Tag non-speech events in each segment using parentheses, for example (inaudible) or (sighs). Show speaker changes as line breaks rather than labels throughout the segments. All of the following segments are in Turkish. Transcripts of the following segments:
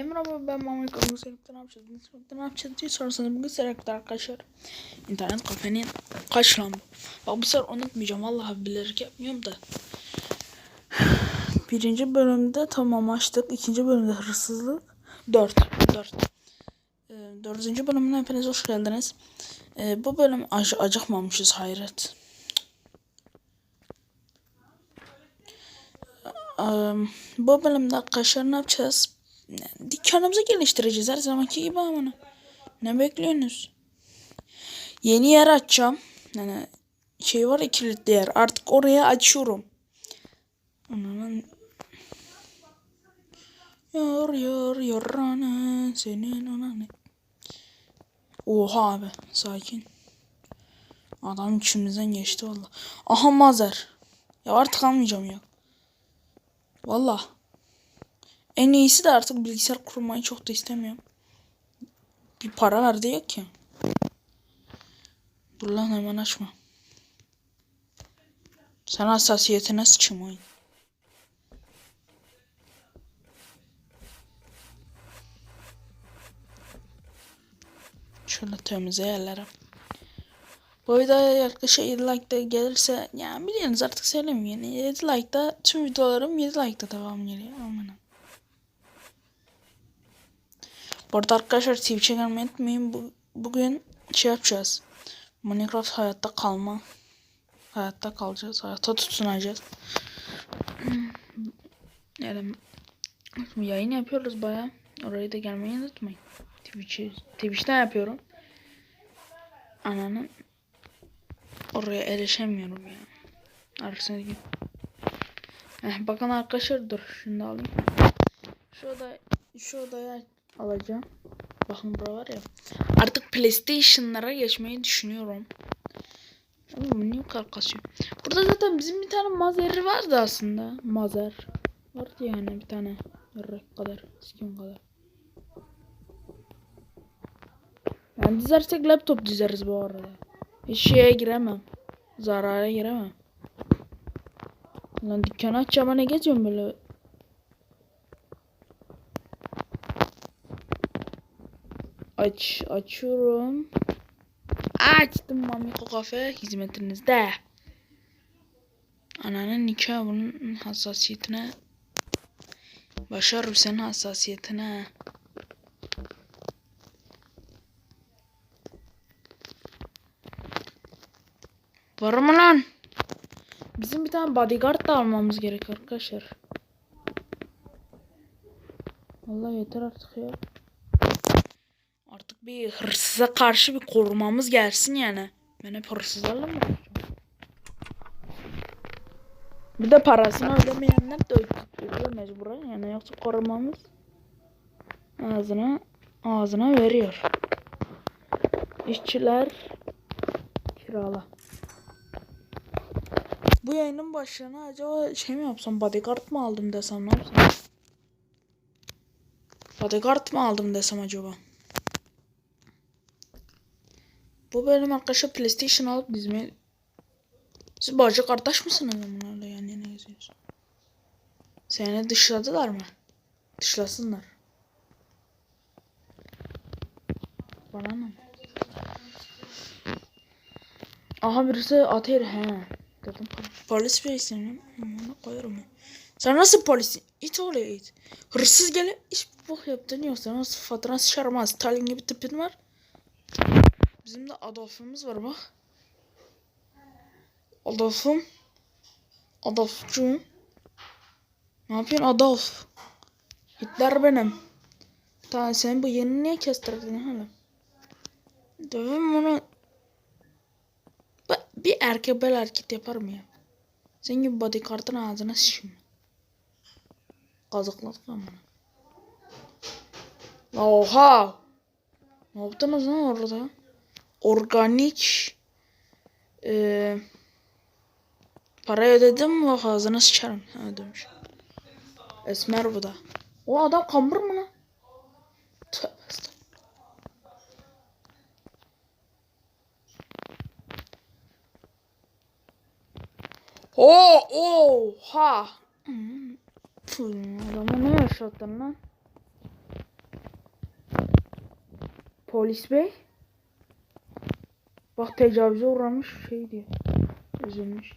Abi ben Mahmut Kalın Selik'te ne yapacağız? Selik'te ne yapacağız diye sorarsanız bugün Selik'te arkadaşlar. internet kafenin kaç lan bu? Bak bu sefer unutmayacağım. Vallahi bilerek yapmıyorum da. (sighs) Birinci bölümde tamam açtık. İkinci bölümde hırsızlık. Dört. Dört. Ee, dördüncü bölümüne hepiniz hoş geldiniz. Ee, bu bölüm ac acıkmamışız hayret. Ee, bu bölümde arkadaşlar ne yapacağız? Dükkanımızı geliştireceğiz her zamanki gibi ama. Ne bekliyorsunuz? Yeni yer açacağım. Yani şey var ya kilitli yer. Artık oraya açıyorum. Ananın Yor yor yorana senin ananı. Oha abi sakin. Adam içimizden geçti valla. Aha mazer. Ya artık almayacağım ya. Valla. En iyisi de artık bilgisayar kurmayı çok da istemiyorum. Bir para verdi yok ki. Dur lan hemen açma. Sen hassasiyetine sıçayım oyun. Şöyle temize yerlere. Bu videoya yaklaşık 7 like da gelirse yani biliyorsunuz artık söylemeyeyim. Yani 7 like da tüm videolarım 7 like da devam geliyor. Aman. Bu arada arkadaşlar Twitch'e gelmeyi unutmayın. Bu, bugün şey yapacağız. Minecraft hayatta kalma. Hayatta kalacağız. Hayatta tutunacağız. (clears throat) Yani yayın yapıyoruz baya. Orayı da gelmeyi unutmayın. Twitch'i Twitch'ten yapıyorum. Ananın oraya erişemiyorum ya. Arasına git. Eh, bakın arkadaşlar dur şunu da alayım. Şu oda şu odaya alacağım. Bakın bura var ya. Artık PlayStation'lara geçmeyi düşünüyorum. Oğlum niye bu kadar kasıyor? Burada zaten bizim bir tane mazeri vardı aslında. Mazer. Vardı yani bir tane. Yarrak kadar. Skin kadar. Yani dizersek laptop dizeriz bu arada. Hiç şeye giremem. Zarara giremem. Lan dükkanı açacağım ne geziyorum böyle. Aç, açıyorum. Açtım Mamiko Kafe hizmetinizde. Ananın nikahı bunun hassasiyetine. Başarım senin hassasiyetine. Var mı lan? Bizim bir tane bodyguard da almamız gerek arkadaşlar. Allah yeter artık ya. Bir hırsıza karşı bir korumamız gelsin yani. Ben hep hırsızlarla mı? Bir de parasını ödemeyenler de ödüyor mecburen yani yoksa korumamız ağzına ağzına veriyor. İşçiler kirala. Bu yayının başlığına acaba şey mi yapsam bodyguard mı aldım desem ne yapsam? Bodyguard mı aldım desem acaba? Bu bölüm arkadaşlar PlayStation alıp dizmeye... Siz bacı kardeş misiniz bunlarla yani ne geziyorsun? Seni dışladılar mı? Dışlasınlar. Bana ne? Aha birisi atıyor he. Dedim polis beysin. Onu koyarım ya. Sen nasıl polisin? İt oluyor it. Hırsız gele iş bok yaptın yoksa nasıl fatıran sıçarmaz. Stalin gibi tipin var. Bizim de Adolf'umuz var bak. Adolf'um. Adolf'cuğum. Ne yapıyorsun Adolf? Hitler benim. Tamam sen bu yeni niye kestirdin hala? Dövüm bunu. Bir erkek bel hareket yapar mı ya? Sen gibi bodyguard'ın ağzına sıçayım. Kazıkladık ama. Oha! Ne yaptınız lan orada? Organik e, para ödedim mi ağzına sıçarım. Ha ödemiş. Esmer bu da. O adam kambur mu lan? Tövbe Oo, oha. Hmm. Adamı ne yaşattın lan? Polis bey. Bak tecavüze uğramış şey diyor. Üzülmüş.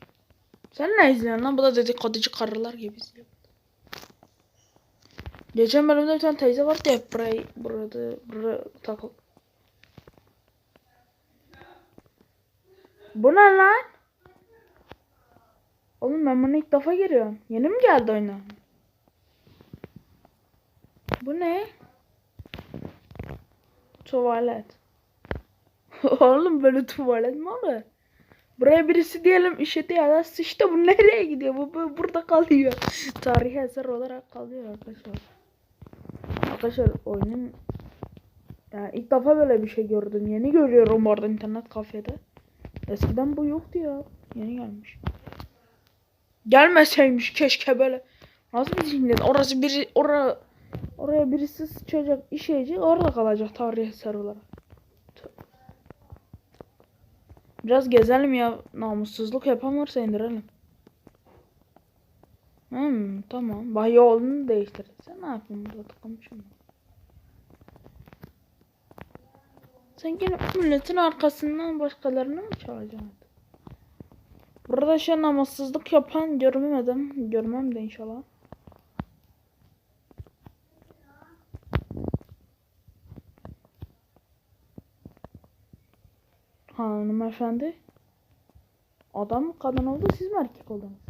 Sen ne izliyorsun lan? Bu da dedikoducu karılar gibi izliyor. Geçen bölümde bir tane teyze vardı ya burayı burada buraya takıl. Bu ne lan? Oğlum ben bunu ilk defa giriyorum. Yeni mi geldi oyuna? Bu ne? Tuvalet. (laughs) Oğlum böyle tuvalet mi olur? Buraya birisi diyelim işedi ya da sıçtı bu nereye gidiyor? Bu, bu burada kalıyor. (laughs) Tarihi eser olarak kalıyor arkadaşlar. Arkadaşlar oyunun yani ilk defa böyle bir şey gördüm. Yeni görüyorum orada internet kafede. Eskiden bu yoktu ya. Yeni gelmiş. Gelmeseymiş keşke böyle. Nasıl bir zihniyet? Orası biri oraya oraya birisi sıçacak, işeyecek, orada kalacak tarihi eser olarak. Biraz gezelim ya. Namussuzluk yapan varsa indirelim. Hmm, tamam. Bah yolunu değiştir. Sen ne yapıyorsun burada tıkamışım. Sen gene milletin arkasından başkalarını mı çalacaksın? Burada şey namussuzluk yapan görmedim. Görmem de inşallah. Hanımefendi. Adam mı kadın oldu siz mi erkek oldunuz?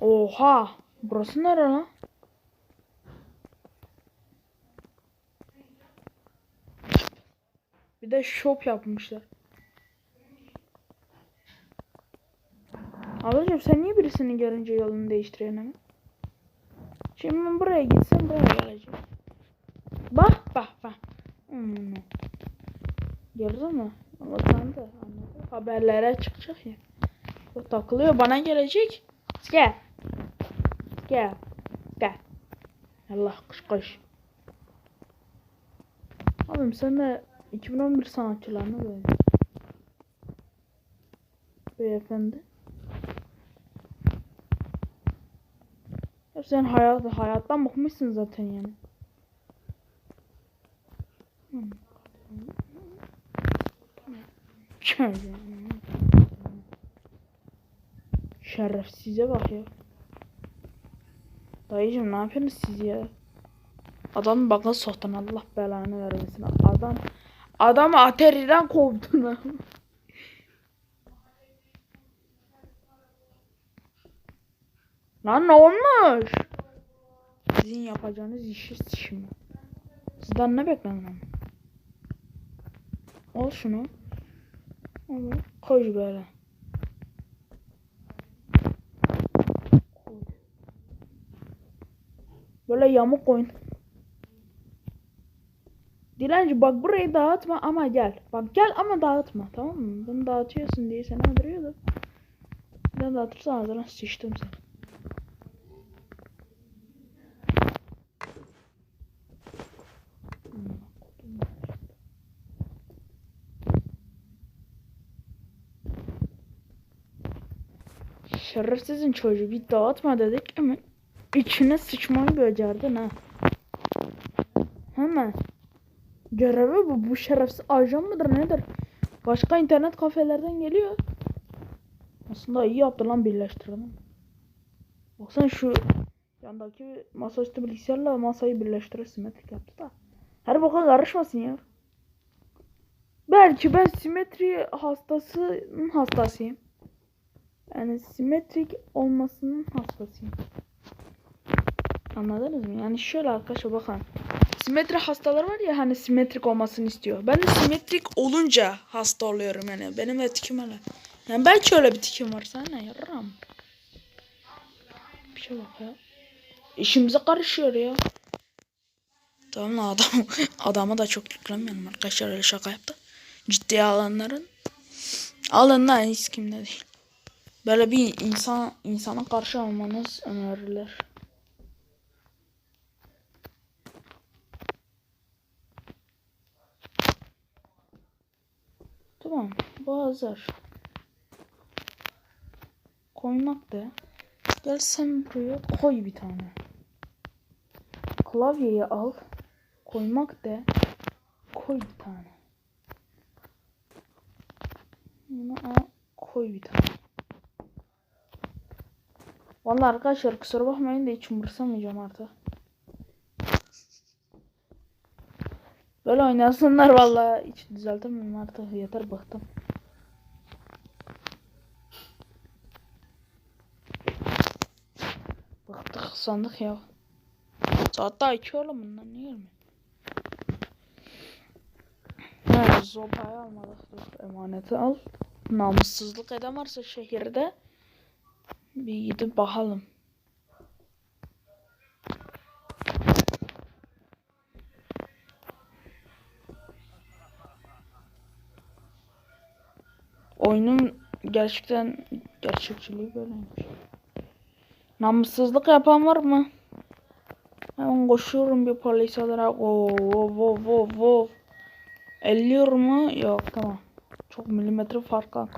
Oha! Burası nere lan? Bir de shop yapmışlar. Ablacığım sen niye birisini görünce yolunu değiştiriyorsun hemen? Şimdi ben buraya gitsem buraya geleceğim. Bak bak bak. Hmm. Gördün mü? Ama. Anladı. Haberlere çıkacak ya. O takılıyor bana gelecek. Gel. Gel. Gel. Allah kış kış. Oğlum sen de 2011 sanatçılarına böyle. Beyefendi. Sen hayat, hayattan bıkmışsın zaten yani. Hmm. Şöyle. Şerefsize bak ya. Dayıcım ne yapıyorsunuz siz ya? Adam bana soktun Allah belanı vermesin. Adam adam ateriden kovdun. Lan ne olmuş? Sizin yapacağınız işi şimdi. Sizden ne beklenmem? Al şunu. Al, Koy böyle. Koy. Böyle yamuk koyun. Dilenci bak burayı dağıtma ama gel. Bak gel ama dağıtma tamam mı? Bunu dağıtıyorsun diye seni öldürüyordu. Daha dağıtırsan ağzına sıçtım seni. Şerefsizin çocuğu bir dağıtma dedik ama içine sıçmayı becerdin ha. Hemen. Görevi bu. Bu şerefsiz ajan mıdır nedir? Başka internet kafelerden geliyor. Aslında iyi yaptı lan birleştirdim. Baksana şu yandaki masaüstü bilgisayarla masayı birleştirir simetrik yaptı da. Her boka karışmasın ya. Belki ben simetri hastasının hastasıyım. Yani simetrik olmasının hastasıyım. Anladınız mı? Yani şöyle arkadaşlar bakın. Simetri hastalar var ya hani simetrik olmasını istiyor. Ben de simetrik olunca hasta oluyorum yani. Benim de tikim öyle. Yani belki öyle bir tikim varsa ne yararım. Bir şey bak ya. İşimize karışıyor ya. Tamam adam, (laughs) adama da çok yüklenmeyelim arkadaşlar öyle şaka yaptı. Ciddiye alanların alın lan hiç kimde değil. Böyle bir insan insana karşı olmanız önerilir. Tamam. Bu hazır. Koymak da. Gel sen buraya koy bir tane. klavyeyi al. Koymak de. Koy bir tane. Bunu al. Koy bir tane. Vallahi arkadaşlar kusura bakmayın da hiç umursamayacağım artık. Böyle oynasınlar vallahi hiç düzeltemem artık yeter bıktım. Bıktık sandık ya. Saat daha iki oğlum bundan niye gelmiyor? Ha, zopayı almadık. Dur, emaneti al. Namussuzluk eden varsa şehirde bir gidip bakalım. Oyunun gerçekten gerçekçiliği böyleymiş. Namussuzluk yapan var mı? Hemen koşuyorum bir polis olarak. Oo, wow, wow, wow. Elliyor mu? Yok tamam. Çok milimetre fark var.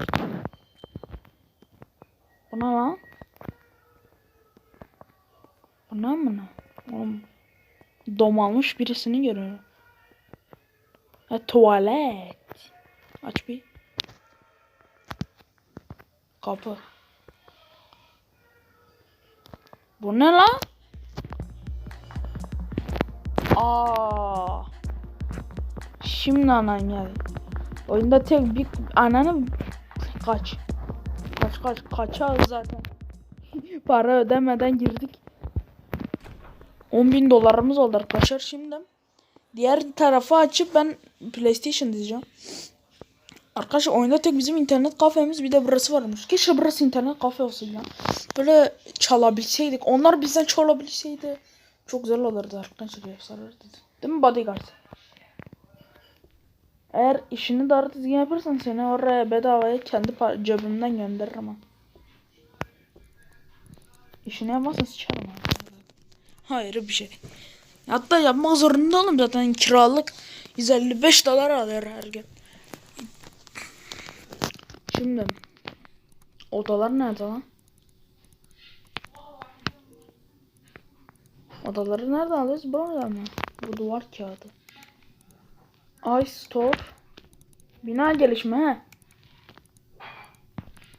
Bu ne lan? Bu ne mı ne? Oğlum, domalmış birisini görüyorum. Ha tuvalet. Aç bir. Kapı. Bu ne lan? Aa. Şimdi anan geldi. Oyunda tek bir ananı kaç. Kaç kaç kaçağız zaten. (laughs) Para ödemeden girdik. 10 bin dolarımız oldu arkadaşlar şimdi. Diğer tarafı açıp ben PlayStation diyeceğim. Arkadaşlar oyunda tek bizim internet kafemiz bir de burası varmış. Keşke burası internet kafe olsun ya. Böyle çalabilseydik. Onlar bizden çalabilseydi. Çok güzel olurdu arkadaşlar. Değil mi bodyguard? Eğer işini doğru düzgün yaparsan seni oraya bedavaya kendi cebimden gönderirim ha. İşini yapmazsan sıçarım ha. Hayır bir şey. Hatta yapmak zorunda oğlum zaten kiralık 155 dolar alıyor her gün. Şimdi odalar nerede lan? Odaları nerede alıyoruz? Burada mı? Bu duvar kağıdı. Ice store. Bina gelişme he.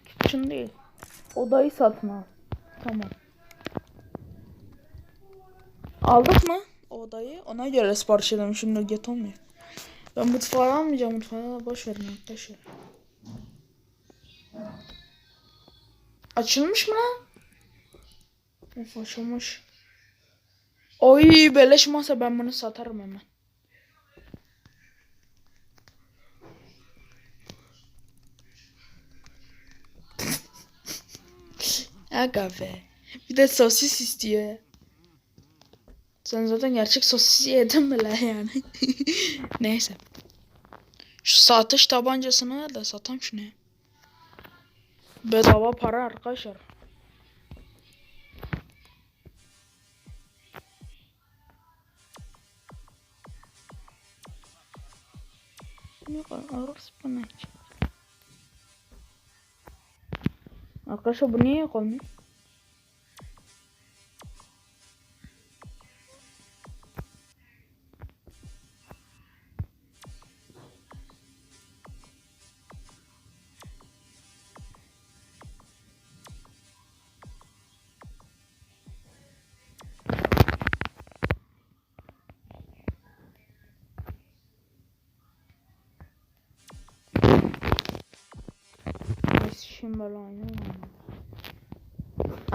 Kitchen değil. Odayı satın al. Tamam. Aldık mı odayı? Ona göre sipariş edelim. Şimdi get olmuyor. Ben mutfağı almayacağım. Mutfağı boş verin arkadaşlar. Açılmış mı lan? Of açılmış. Oy beleş masa ben bunu satarım hemen. Be. Bir de sosis istiyor. Sen zaten gerçek sosis yedin mi lan yani? (laughs) Neyse. Şu satış tabancasını ver de satam şunu. Bedava para arkadaşlar. Yok orası bana hiç. Arkadaşlar bu niye yok olmuyor?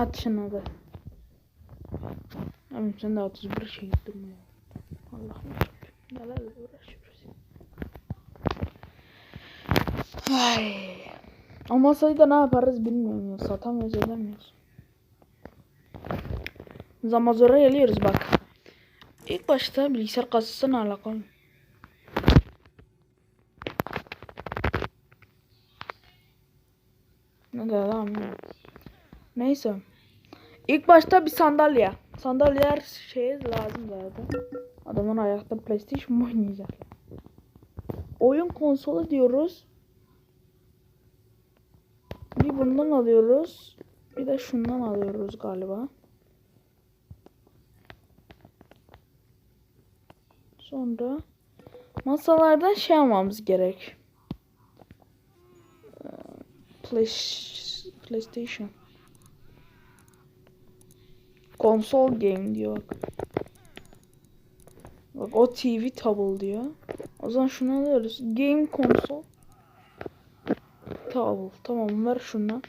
At şunu da. Abi sen de 31 şey durmuyor. Allah'ım nelerle uğraşıyoruz. Ay. O masayı da ne yaparız bilmiyorum ya. Satamıyoruz edemiyoruz. Zamazora geliyoruz bak. İlk başta bilgisayar kasasına alakalı. Ne de bilmiyorum. Neyse. İlk başta bir sandalye. Sandalyeler şeye lazım zaten. Adamın ayakta PlayStation mı oynayacak? Oyun konsolu diyoruz. Bir bundan alıyoruz. Bir de şundan alıyoruz galiba. Sonra masalardan şey almamız gerek. Ee, Play- PlayStation. Konsol game diyor bak. Bak o TV table diyor. O zaman şunu alıyoruz. Game konsol. Table. Tamam ver şunu.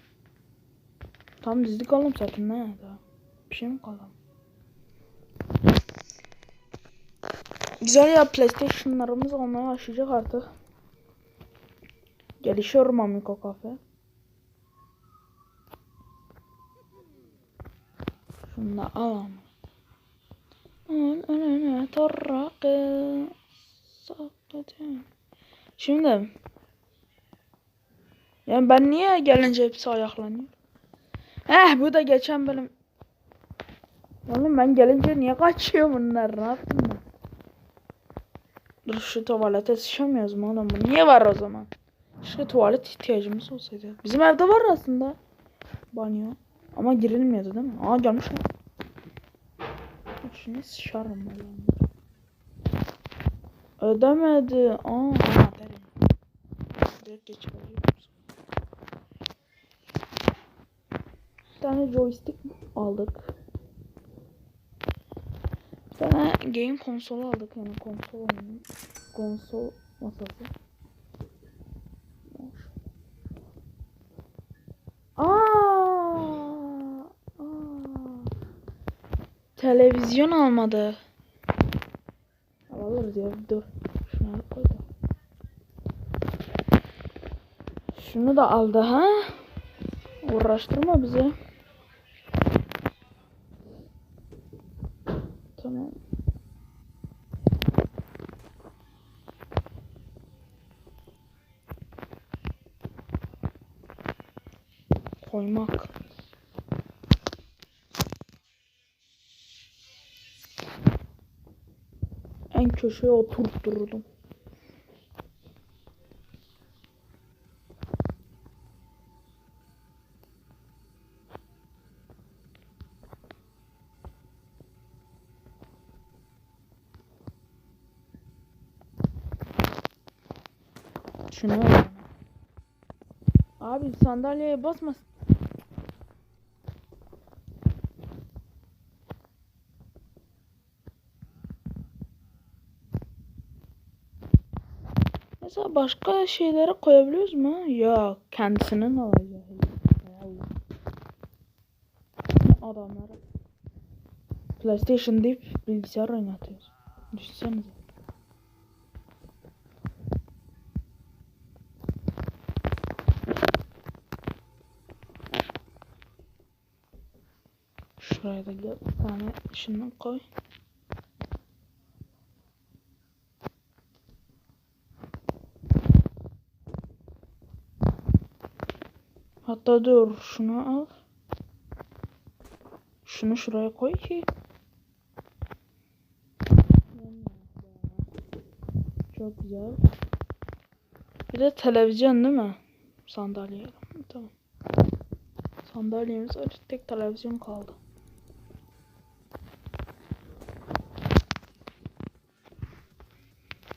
Tam dizdik alalım zaten ne daha. Bir şey mi kaldı? Güzel ya PlayStation'larımız olmaya başlayacak artık. Gelişiyor Mamiko Cafe. Şunu da alalım. Önüne torrakı sakladım. Şimdi yani ben niye gelince hepsi ayaklanıyor? Eh bu da geçen benim Oğlum ben gelince niye kaçıyor bunlar? Ne yaptım ben? Dur şu tuvalete sıçamıyoruz mu oğlum? Niye var o zaman? Keşke tuvalet ihtiyacımız olsaydı. Bizim evde var aslında. Banyo. Ama girilmiyordu değil mi? Aa gelmiş mi? Şimdi sıçarım ben. Ödemedi. Aa, derim. Direkt geçiyorum. Bir tane joystick aldık. Bir tane game konsolu aldık yani konsol oyunu. Konsol masası. Televizyon almadı. Alırız ya dur. Şunu koy da. Şunu da aldı ha. Uğraştırma bizi. Tamam. Koymak. Köşeye oturtturdum. Şunu al. Abi sandalyeye basma. Mesela başka şeylere koyabiliyoruz mu? Ya kendisinin alacağı. Allah. Adamlar. PlayStation deyip bilgisayar oynatıyoruz. Düşünsenize. Şuraya da bir tane şunu koy. Hatta dur şunu al. Şunu şuraya koy ki. Çok güzel. Bir de televizyon değil mi? Sandalye. Tamam. Sandalyemiz var. Tek televizyon kaldı.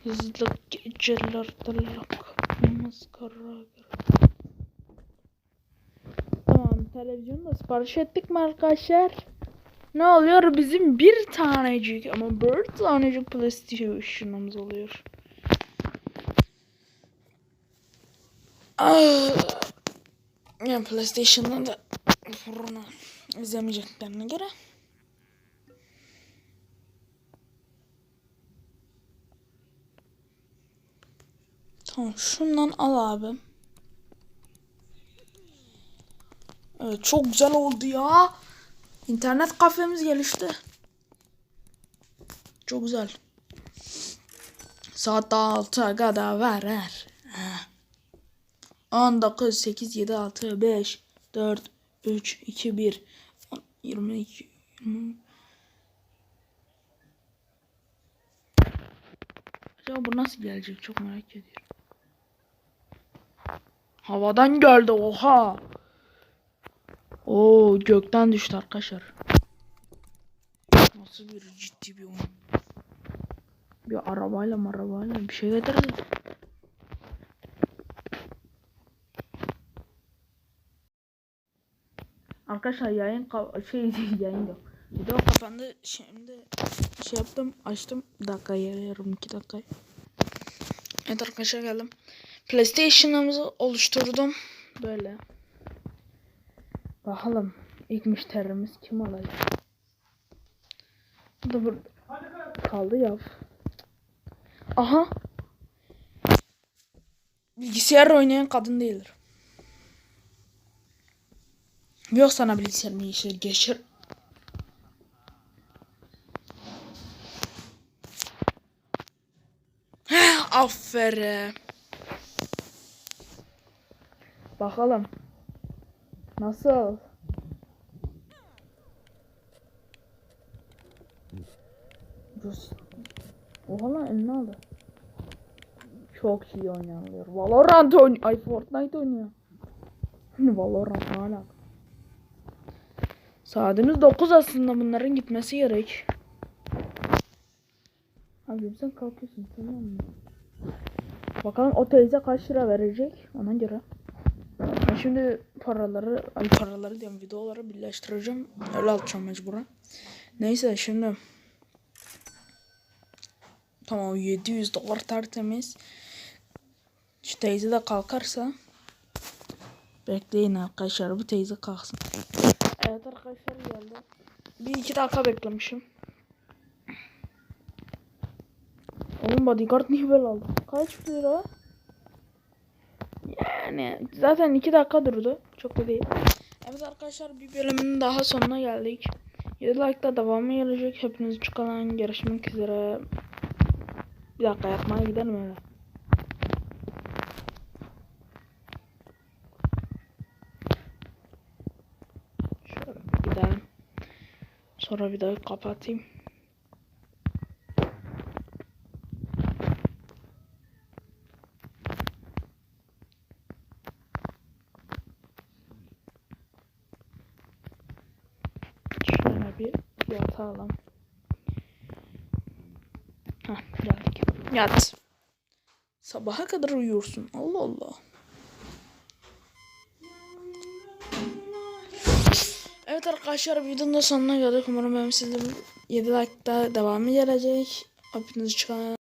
Hızlı gecelerde lakmamız karar. Tamam televizyonu da sipariş ettik mi arkadaşlar? Ne oluyor? Bizim bir tanecik ama bir tanecik PlayStation'ımız oluyor. Ah. Yani PlayStation'dan da bunu izlemeyeceklerine göre. Tamam şundan al abi. Evet çok güzel oldu ya. İnternet kafemiz gelişti. Çok güzel. Saat daha 6'a kadar var her. 10, 9, 8, 7, 6, 5, 4, 3, 2, 1, 22, 20. Acaba bu nasıl gelecek çok merak ediyorum. Havadan geldi oha. Oo gökten düştü arkadaşlar. Nasıl bir ciddi bir oyun. Bir arabayla marabayla bir şey getirin. Arkadaşlar yayın şey (laughs) yayın yok. Video kapandı. Şimdi şey yaptım açtım. Dakika yarım iki dakika. Evet arkadaşlar geldim. PlayStation'ımızı oluşturdum. Böyle. Bakalım ilk müşterimiz kim olacak? Bu da burada kaldı ya. Aha. Bilgisayar oynayan kadın değildir. Yok sana bilgisayar işe geçir. Aferin. Bakalım. Nasıl? Rus. Oha lan eline aldı. Çok iyi oynanıyor. Valorant oynuyor. Ay Fortnite oynuyor. (laughs) Valorant hala. Saatimiz 9 aslında bunların gitmesi gerek. Abi sen kalkıyorsun tamam mı? Bakalım o teyze kaç lira verecek ona göre. Şimdi paraları, ay paraları diyorum videoları birleştireceğim. Öyle alacağım mecburen. Neyse şimdi. Tamam 700 dolar tertemiz. Şu teyze de kalkarsa. Bekleyin arkadaşlar bu teyze kalksın. Evet arkadaşlar geldi. Bir iki dakika beklemişim. Oğlum bodyguard niye böyle oldu? Kaç lira? Yani zaten iki dakika durdu. Çok da değil. Evet arkadaşlar bir bölümün daha sonuna geldik. 7 like'da devamı gelecek. Hepiniz çıkan görüşmek üzere. Bir dakika yatmaya gidelim öyle. Şöyle gidelim. Sonra videoyu kapatayım. Şöyle bir yatalım. Hah geldik. Yat. Sabaha kadar uyuyorsun. Allah Allah. Evet arkadaşlar videonun da sonuna geldik. Umarım benim sizin 7 like'da devamı gelecek. Hepinizi çıkan